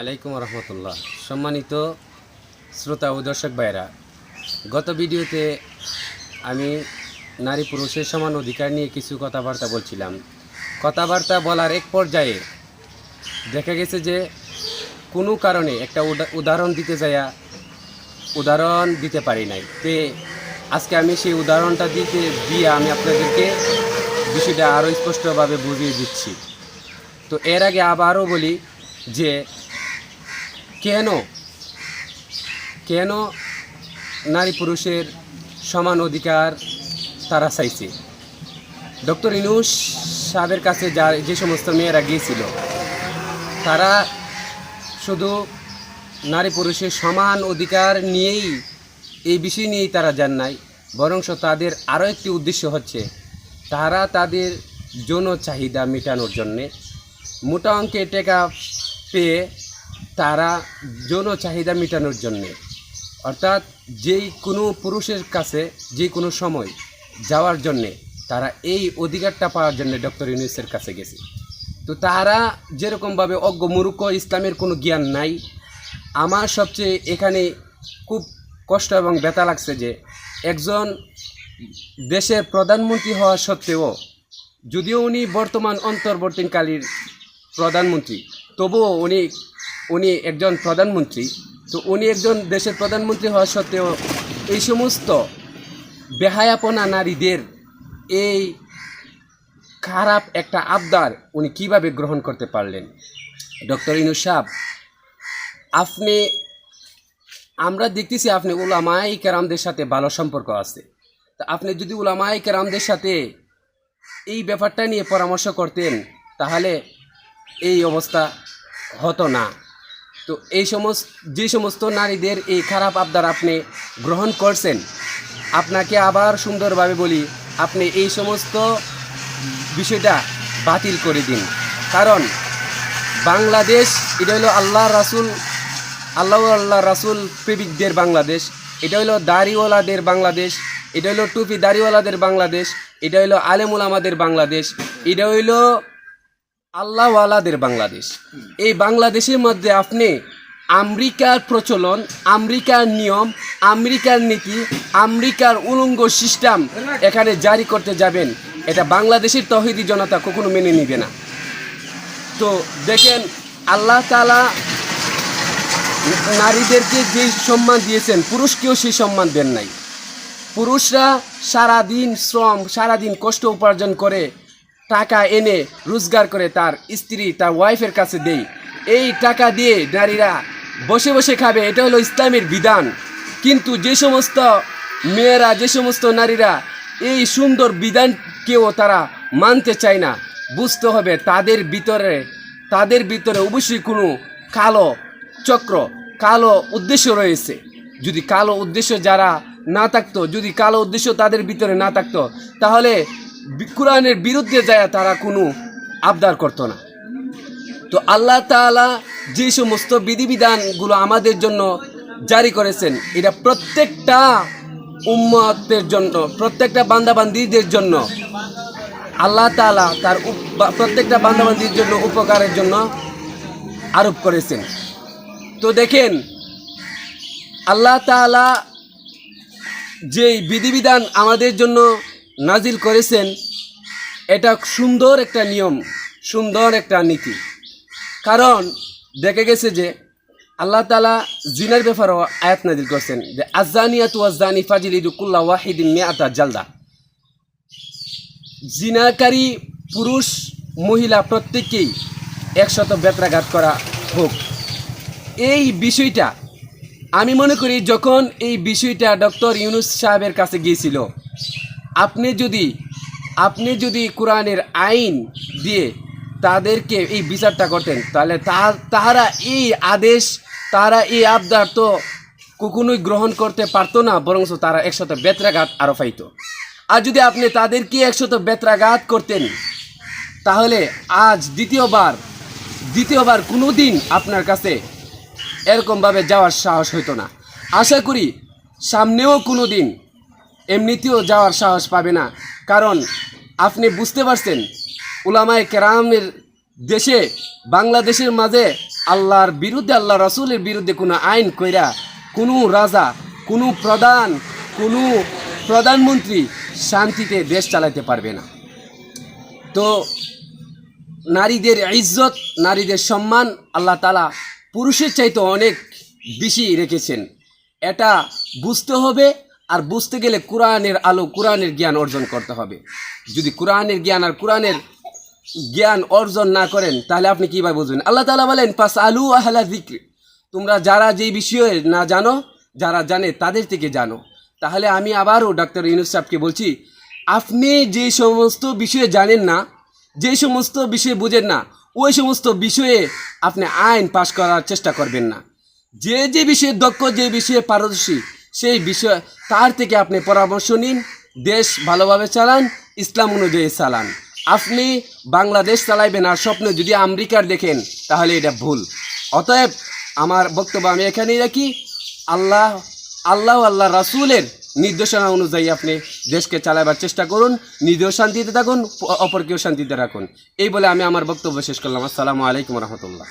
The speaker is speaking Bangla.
আলাইকুম রহমতুল্লাহ। সম্মানিত শ্রোতা ও দর্শক ভাইরা গত ভিডিওতে আমি নারী পুরুষের সমান অধিকার নিয়ে কিছু কথাবার্তা বলছিলাম। কথাবার্তা বলার এক পর্যায়ে দেখা গেছে যে কোনো কারণে একটা উদাহরণ দিতে যাইয়া উদাহরণ দিতে পারি নাই। তে আজকে আমি সেই উদাহরণটা দিতে দিয়ে আমি আপনাদেরকে বিষয়টা আরও স্পষ্টভাবে বুঝিয়ে দিচ্ছি। তো এর আগে আবারও বলি যে কেন? কেন নারী পুরুষের সমান অধিকার তারা চাইছে? ডক্টর ইনুস সাহেবের কাছে যা যে সমস্ত মেয়েরা গিয়েছিল, তারা শুধু নারী পুরুষের সমান অধিকার নিয়েই এই বিষয় নিয়েই তারা যান নাই, বরংশ তাদের আরও একটি উদ্দেশ্য হচ্ছে তারা তাদের যৌন চাহিদা মেটানোর জন্যে। মোটা অঙ্কে টাকা পেয়ে তারা যৌন চাহিদা মেটানোর জন্যে। অর্থাৎ যেই কোনো পুরুষের কাছে যে কোনো সময় যাওয়ার জন্যে তারা এই অধিকারটা পাওয়ার জন্য ডক্টর ইউনুসের কাছে গেছে। তো তারা যেরকমভাবে অজ্ঞ মূর্খ ইসলামের কোনো জ্ঞান নাই, আমার সবচেয়ে এখানে খুব কষ্ট এবং ব্যথা লাগছে যে একজন দেশের প্রধানমন্ত্রী হওয়া সত্ত্বেও যদিও উনি বর্তমান অন্তর্বর্তীকালীন প্রধানমন্ত্রী, তবুও উনি উনি একজন প্রধানমন্ত্রী। তো উনি একজন দেশের প্রধানমন্ত্রী হওয়া সত্ত্বেও এই সমস্ত বেহায়াপনা নারীদের এই খারাপ একটা আবদার উনি কীভাবে গ্রহণ করতে পারলেন? ডক্টর ইনু সাহ আপনি, আমরা দেখতেছি আপনি উলামাই কেরামদের সাথে ভালো সম্পর্ক আছে। তা আপনি যদি উলামাই কেরামদের সাথে এই ব্যাপারটা নিয়ে পরামর্শ করতেন, তাহলে এই অবস্থা হতো না। তো এই সমস্ত, যে সমস্ত নারীদের এই খারাপ আবদার আপনি গ্রহণ করছেন, আপনাকে আবার সুন্দরভাবে বলি, আপনি এই সমস্ত বিষয়টা বাতিল করে দিন। কারণ বাংলাদেশ, এটা হলো আল্লাহ রাসুল, আল্লাহ আল্লাহ রাসুল প্রেমিকদের বাংলাদেশ, এটা হলো দাড়িওয়ালাদের বাংলাদেশ, এটা হলো টুপি দাড়িওয়ালাদের বাংলাদেশ, এটা হলো আলেমুল আমাদের বাংলাদেশ, এটা হইল আল্লাহওয়ালাদের বাংলাদেশ। এই বাংলাদেশের মধ্যে আপনি আমেরিকার প্রচলন, আমেরিকার নিয়ম, আমেরিকার নীতি, আমেরিকার উলঙ্গ সিস্টেম এখানে জারি করতে যাবেন। এটা বাংলাদেশের তহিদি জনতা কখনো মেনে নিবে না। তো দেখেন, আল্লাহ তালা নারীদেরকে যে সম্মান দিয়েছেন, পুরুষকেও সেই সম্মান দেন নাই। পুরুষরা সারাদিন শ্রম, সারাদিন কষ্ট উপার্জন করে টাকা এনে রোজগার করে তার স্ত্রী তার ওয়াইফের কাছে দেই এই টাকা দিয়ে নারীরা বসে বসে খাবে, এটা হলো ইসলামের বিধান। কিন্তু যে সমস্ত মেয়েরা, যে সমস্ত নারীরা এই সুন্দর বিধানকেও তারা মানতে চায় না, বুঝতে হবে তাদের ভিতরে তাদের ভিতরে অবশ্যই কোনো কালো চক্র, কালো উদ্দেশ্য রয়েছে। যদি কালো উদ্দেশ্য যারা না থাকতো, যদি কালো উদ্দেশ্য তাদের ভিতরে না থাকতো, তাহলে কোরআনের বিরুদ্ধে যায় তারা কোনো আবদার করতো না। তো আল্লাহ তাআলা যে সমস্ত বিধিবিধানগুলো আমাদের জন্য জারি করেছেন, এটা প্রত্যেকটা উম্মতের জন্য, প্রত্যেকটা বান্দাবান্দিদের জন্য আল্লাহ তাআলা তার প্রত্যেকটা বান্দাবান্দির জন্য উপকারের জন্য আরোপ করেছেন। তো দেখেন, আল্লাহ তাআলা যেই বিধিবিধান আমাদের জন্য নাজিল করেছেন, এটা সুন্দর একটা নিয়ম, সুন্দর একটা নীতি। কারণ দেখে গেছে যে আল্লাহ তালা জিনের ব্যাপারেও আয়াত নাজিল করছেন যে আজানিয়া তু আজানি ফাজিল ইদুকুল্লা ওয়াহিদিন মেয়াতা জালদা। জিনাকারী পুরুষ, মহিলা প্রত্যেককেই একশত বেত্রাঘাত করা হোক। এই বিষয়টা, আমি মনে করি যখন এই বিষয়টা ডক্টর ইউনুস সাহেবের কাছে গিয়েছিল আপনি যদি আপনি যদি কোরআনের আইন দিয়ে তাদেরকে এই বিচারটা করতেন, তাহলে তাহারা এই আদেশ তারা এই আবদার তো কখনোই গ্রহণ করতে পারতো না বরং তারা একশত বেত্রাঘাত আরও পাইতো আর যদি আপনি তাদেরকে একশত বেত্রাঘাত করতেন, তাহলে আজ দ্বিতীয়বার দ্বিতীয়বার কোনো দিন আপনার কাছে এরকমভাবে যাওয়ার সাহস হইতো না। আশা করি সামনেও কোনো দিন এমনিতেও যাওয়ার সাহস পাবে না। কারণ আপনি বুঝতে পারছেন, উলামায় কেরামের দেশে, বাংলাদেশের মাঝে আল্লাহর বিরুদ্ধে আল্লাহ রসুলের বিরুদ্ধে কোনো আইন কইরা কোনো রাজা, কোনো প্রধান, কোনো প্রধানমন্ত্রী শান্তিতে দেশ চালাতে পারবে না। তো নারীদের ইজ্জত, নারীদের সম্মান আল্লাহ তালা পুরুষের চাইতে অনেক বেশি রেখেছেন। এটা বুঝতে হবে আর বুঝতে গেলে কোরআনের আলো, কোরআনের জ্ঞান অর্জন করতে হবে। যদি কোরআনের জ্ঞান আর কোরআনের জ্ঞান অর্জন না করেন, তাহলে আপনি কীভাবে বুঝবেন? আল্লাহ তালা বলেন পাস আলু আহলা জিক্র তোমরা যারা যেই বিষয়ে না জানো, যারা জানে তাদের থেকে জানো। তাহলে আমি আবারও ডাক্তার ইউনুস সাহেবকে বলছি, আপনি যে সমস্ত বিষয়ে জানেন না যে সমস্ত বিষয়ে বুঝেন না, ওই সমস্ত বিষয়ে আপনি আইন পাশ করার চেষ্টা করবেন না। যে যে বিষয়ে দক্ষ, যে বিষয়ে পারদর্শী সেই বিষয় তার থেকে আপনি পরামর্শ নিন, দেশ ভালোভাবে চালান, ইসলাম অনুযায়ী চালান। আপনি বাংলাদেশ চালাইবেন আর স্বপ্ন যদি আমেরিকার দেখেন, তাহলে এটা ভুল। অতএব আমার বক্তব্য আমি এখানেই রাখি। আল্লাহ আল্লাহ আল্লাহ রাসূলের নির্দেশনা অনুযায়ী আপনি দেশকে চালাবার চেষ্টা করুন, নিজেও শান্তিতে থাকুন, অপরকেও শান্তিতে রাখুন। এই বলে আমি আমার বক্তব্য শেষ করলাম। আসসালামু আলাইকুম রহমতুল্লাহ।